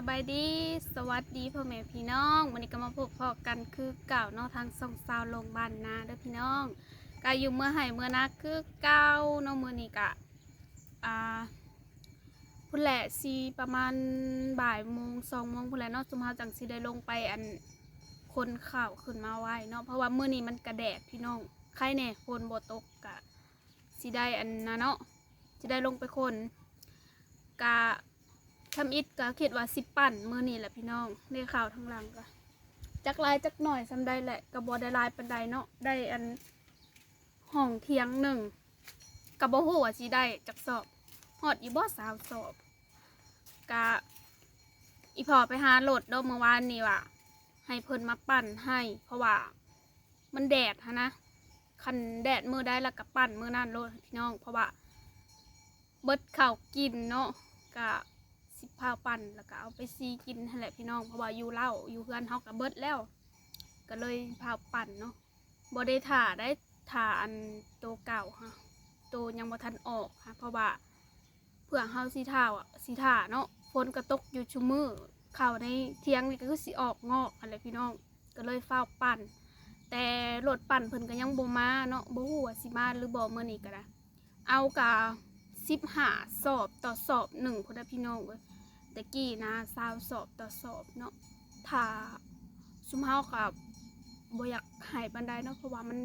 สบายดี สวัสดีพ่อแม่พี่น้อง วันนี้ก็มาพบพอกันคือเก่าเนาะทางส่องซาวลงบ้านนาเด้อพี่น้องก็อยู่เมื่อไห่เมื่อนักคือเก่าเนาะมื้อนี้ก็อ่าพุ่นแหละสีประมาณบ่ายโมงสองโมงพุ่นแหละเนาะจุมเฮาจังสิได้ลงไปอันคนข่าวขึ้นมาไว้เนาะเพราะว่าเมื้อนี้มันกระแดดพี่น้องใครแน่ฝนบ่ตกกะสิได้อันนะเนาะสิได้ลงไปคนกะ ทำอิดก็คิดว่าสิปั่นมือนี่แหละพี่น้องในข่าวทั้งหลังก็จักลายจักหน่อยซำได้แหละกระบอได้ลายปันใดเนาะได้อันห้องเทียงหนึ่งกระบอหัวสิได้จักสอบหอดอีบอสาวสอบกะอีพอไปหาโหลดเดอเมื่อวานนี่ว่ะให้เพิ่นมาปั่นให้ เพราะว่ามันแดดฮะนะคันแดดมือได้แล้วก็ปั่นมือนั่นโลดพี่น้อง เพราะว่าเบิดข้าวกินเนาะกะ สิบพาปั่นแล้วก็เอาไปซีกินนั่นแหละพี่น้องเพราะว่าอยู่เล่าอยู่เพื่อนเฮากับเบิดแล้ว ก็เลยพาปั่นเนาะบ่ได้ถ่าได้ถ่าอันโตวเก่าฮะโตวยังบ่ทันออกฮะเพราะว่าเพื่อเฮาสิถ่าอะสิถ่าเนาะฝนก็ตกอยู่ชุมือเข้าวในเทียงนี่ก็คือสิออกงอกอะไรพี่น้องก็เลยเฝ้าปั่น แต่รถปั่นเพิ่นก็ยังบ่มาเนาะบ่ฮู้ว่าสิมาหรือบ่มื้อนี้ก็ได้เอากะ 15สอบต่อสอบหนึ่งพุ่นพี่น้องเว้ยตะกี้นะสาวสอบต่อสอบเนาะถ้าชุมเฮากับบ่อยากหายบันไดเนาะเพราะว่ามัน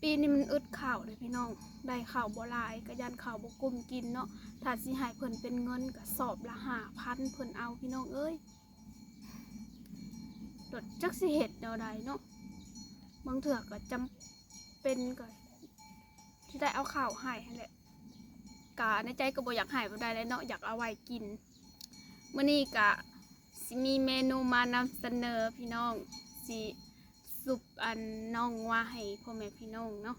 ปีนี้มันอึดข่าวเลยพี่น้อง ได้ข่าวบ่ลายก็ยันข่าวบ่กลุ่มกินเนาะถ้าสิหายเพิ่นเป็นเงินก็สอบละห้าพันเพิ่นเอาพี่น้องเอ้ยดดจักสิเฮ็ดแนวใดเนาะบางเถื่อก็จำเป็นก็ที่ได้เอาข่าวห้หั่นแหละ กะในใจก็บ่อยากหายบ่ได้แล้วเนาะอยากเอาไว้กินมื้อนี้กะสิมีเมนูมานำเสนอพี่น้องสิสุปอันน้องว่าให้พ่อแม่พี่น้องเนาะ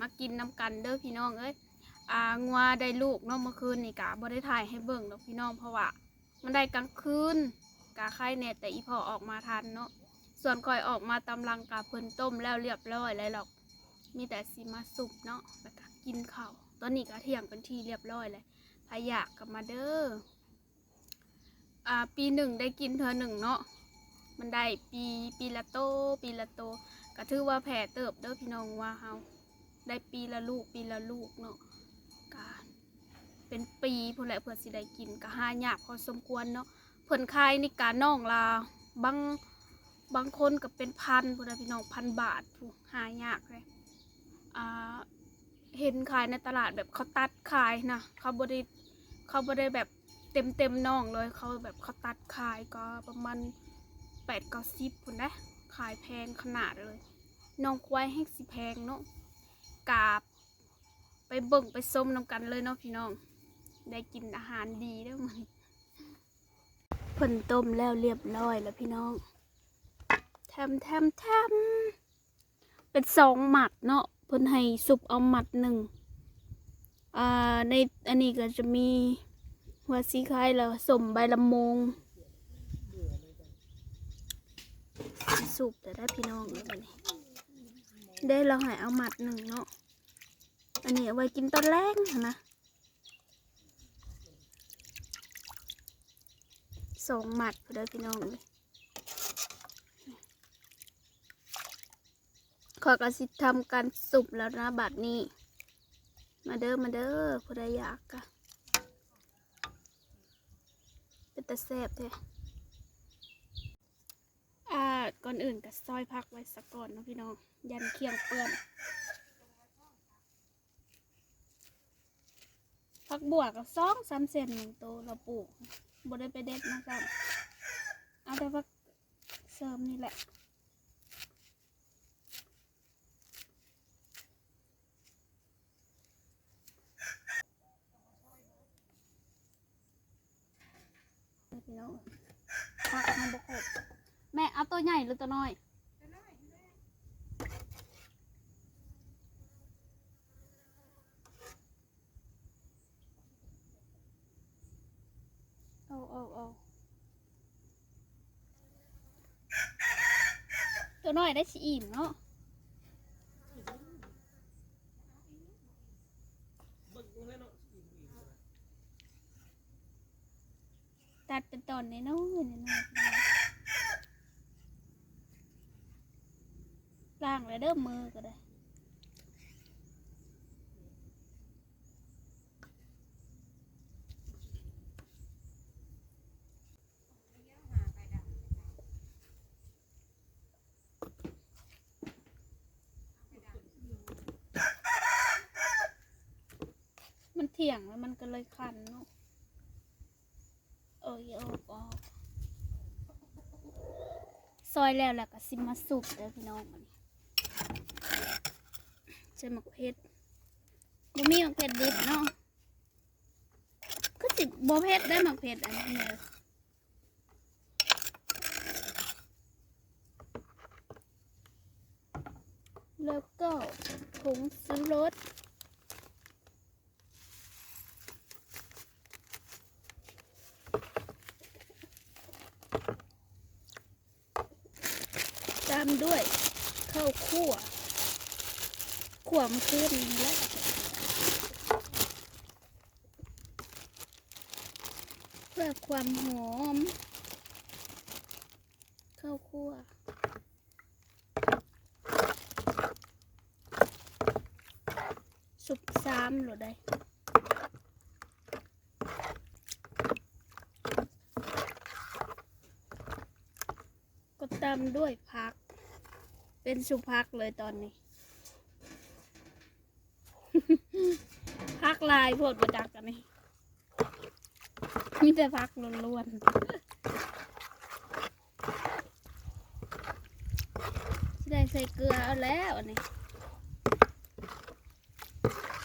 มากินน้ำกันเด้อพี่น้องเอ้ยอ่างัวได้ลูกเนาะเมื่อคืนนี่กะบ่ได้ถ่ายให้เบิ่งดอกพี่น้องเพราะว่ามันได้กลางคืนกะไข่แน่แต่อีพอออกมาทันเนาะส่วนก่อยออกมาตำลังกะเพิ่นต้มแล้วเรียบร้อยแล้วหรอก มีแต่สิมาสุปเนาะแล้วก็กินข้าว ตอนนี้ก็เที่ยงเป็นที่เรียบร้อยเลยพายากกับมาเด้ออ่าปีหนึ่งได้กินเธอหนึ่งเนาะมันได้ปีปีละโต ปีละโตก็ถือว่าแผ่เติบเด้อพี่น้องว่าเฮาได้ปีละลูกปีละลูกเนาะก็เป็นปีพุ่นแหละเพื่อสิได้กินก็หายากพอสมควรเนาะเพิ่นขายนี่การน้องลาบางบางคนก็เป็นพันพุ่นนะพี่น้องพันบาทผู้หายากเลยอ่า เห็นขายในตลาดแบบเขาตัดขายนะเขาบริเขาบริแบบเต็มเต็มน่องเลยเขาแบบเขาตัดขายก็ประมาณแปดเก้าสิบคนนะขายแพงขนาดเลยน้องควายให้สิแพงเนาะกาบ ไปเบิ่งไปส้มน้ำกันเลยเนาะพี่น้อง ได้กินอาหารดีเด้อมันเพิ่นต้มแล้วเรียบร้อยแล้วพี่น้องแทมแทมแทมเป็นสองหมัดเนาะ เพิ่นให้ซุปเอาหมัดหนึ่งอ่าในอันนี้ก็จะมีหัวซีไข่แล้วสมใบละมงสุปแต่ได้พี่น้องเลยนี้ได้เราให้เอาหมัดหนึ่งเนาะอันนี้เอาไว้กินตอนแรกนะสองหมัดพอได้พี่น้องเลย ขอกระสิทำการสุบแล้วนะบัดนี้ มาเด้อมาเด้อผู้ใดอยากกะเป็นตะแซบแท้อ่า ก่อนอื่นก็ซอยพักไว้สักก่อนนะพี่น้อง ยันเคียงเปื้อนพักบวกกับสองสามเซนหนึ่งตัวเราปลูกบ่ได้ไปเด็ดมาสั่เอาแต่พักเสริมนี่แหละ พี่น้องพักมันบกบแม่เอาตัวใหญ่หรือตัวน้อยโอ้โอ้โอ้ตัวน้อยได้สีอิ่มเนาะ ตัดเป็นตอนน้อยๆน้อย ๆล่างแล้วเด้อมือก็ได้มันเถียงแล้วมันก็เลยคันเนาะเอออย่าออกออกซอยแล้วแล้วก็สิมาสุกเด้อพี่น้องมัน ใส่หมักเพชรบ่มีหมักเพชรดิบเนาะก็สิบ่เพชรได้หมักเพชรอันนี้เลยแล้วก็ผงซื้อรสตามด้วยข้าวคั่ว ขวมะเขือนี่แหละเพื่อความหอมข้าวคั่วสุกสามหรือได้ก็ตามด้วยพัก เป็นสุพักเลยตอนนี้ พักลายโพดประจักกันนี่มีแต่พักล้วนๆได้ใส่เกลือเอาแล้วอันนี้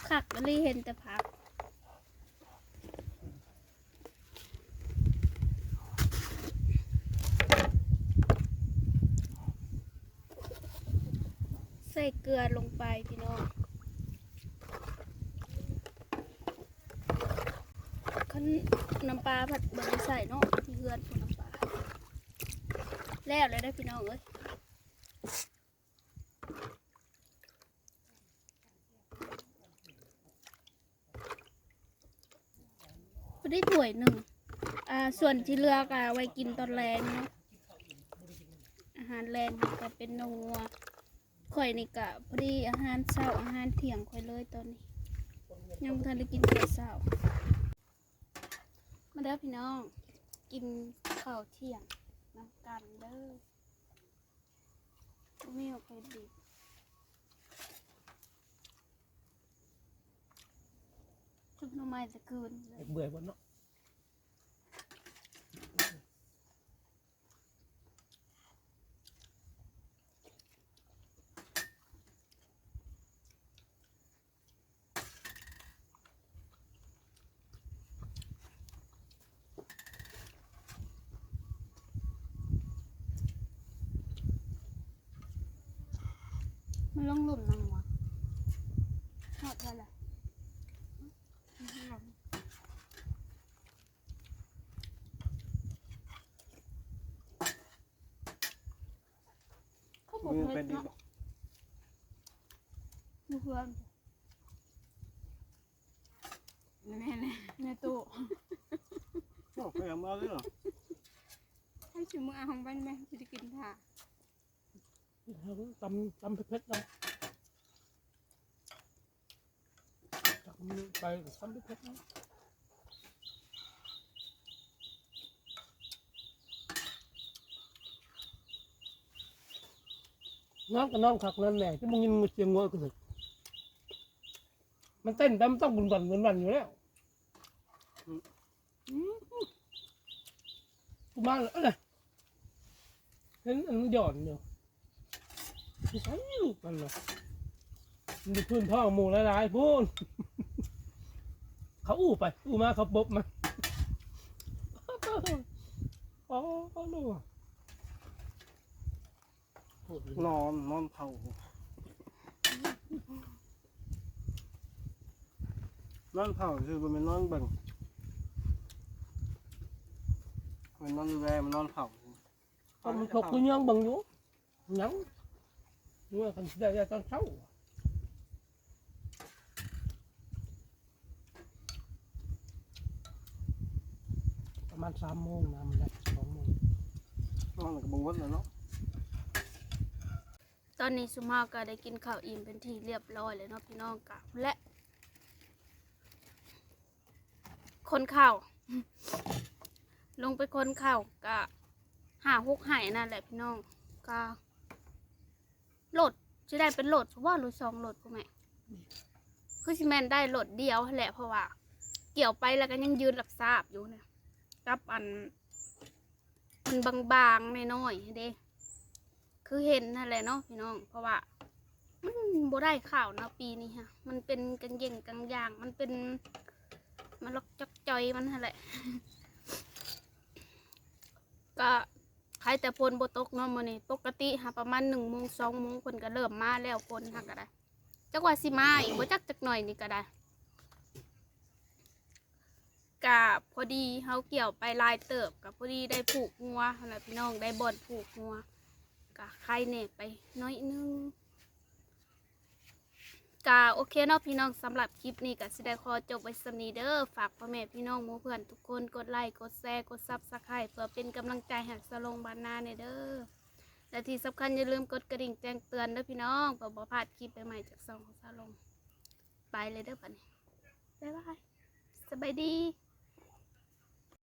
ขักมันเลยเห็นแต่พักใส่เกลือลงไปพี่น้อง ขันน้ำปลาผัดบริใส่เนาะที่เฮือนของน้ำปลาแล้วเลยได้พี่น้องเอ้ยพอได้ถ้วยหนึ่งอ่าส่วนที่เลือกอะไว้กินตอนแรงเนาะอาหารแรงก็เป็นนัวข่อยนี่กะพอดีอาหารเช้าอาหารเที่ยงข่อยเลยตอนนี้ยังทันได้กินข้าวเช้า มาเด้อพี่น้อง กินข้าวเที่ยงน้ำกันเด้อบ่มีเอเคดิบชุบหน้ำไม้จะคืนเลย เบื่อหมดเนาะ มันลงหลุมนังวะหอดอะไรเขาบอกมือเพเป็ชนรดีเนาะบ่มือเพื่อนแม่เลยในตู้โอ้ไปเอามาเลยเหรอให้ชิมมืออาของบ้านแม่จะได้กินถ่า ตำตำเผ็ดๆเนาะจากมือไปตำเผ็ดๆเนาะน้องกับน้องขักนั่นแหละที่มึงยินมือเสียงงัวก็สึกมันเต้นแต่มันต้องบุนบันบุนบันอยู่แล้วกูมาแล้วอะไรเห็นอันหย่อนอยู่ ม่ใช่ลูกมันเหรอมันอยู่พื้นท้องหมูหลายๆพูนเขาอู้ไป อู้มาเขาบบมาอ๋อลูกนอนนอนเผานอนเผาคือมันเป็นนอนเบิ่งมันนอนแวมันนอนเผาตอนมันถกกูยั งบังอยู่ยังเมื่อกันได้ตอนเช้ามาณสามโมงนะมันได้สองโมงนอนกับบวชแล้วเนาะตอนนี้สุมาก็ได้กินข้าวอิ่มเป็นที่เรียบร้อยเลยเนาะพี่น้องกะและ คนข้าวลงไปคนข้าวกะหาหกไห่นั่นแหละพี่น้องกะ โหลดจะได้เป็นโหลดว่าโหลดสองโหลดพ่อแม่คือสิแมนได้โหลดเดียวแหละเพราะว่า เกี่ยวไปแล้วก็ยังยืนหลับทราบอยู่เนี่ยกับอัน มันบางๆน้อยๆเด้คือเห็นนั่นแหละเนาะพี่น้อง เพราะว่ามันบ่ได้ข่าวเนาะปีนี้ฮะ มันเป็นกังเย่งกังยาง มันเป็น มันล็อกจักจอยมันนั่นแหละก็ แต่พลบตกเนาะมื้อนี้ปกติหาประมาณหนึ่งโมงสองโมงคนก็เริ่มมาแล้วพลหักก็ได้จักว่าสิมาอีกบ่จักจักหน่อยนี่ก็ได้กะพอดีเฮาเกี่ยวไปลายเติบกับพอดีได้ผูกงัวนั่นแหละพี่น้องได้บ่อนผูกงัวกะใครเนี่ยไปน้อยนึง กาโอเคเนาะพี่น้องสำหรับคลิปนี้ก็สิได้ขอจบไว้สำนีเด้อฝากพ่อแม่พี่น้องหมู่เพื่อนทุกคนกดไลค์กดแชร์กดซับสไครต์เพื่อเป็นกำลังใจให้สลงบานนาเนี่ยเด้อและที่สำคัญอย่าลืมกดกระดิ่งแจ้งเตือนเด้อพี่น้องเพื่อบ่พลาดคลิปใหม่ๆจากซองของสลงไปเลยเด้อปันนี้บ๊ายบายสบายดี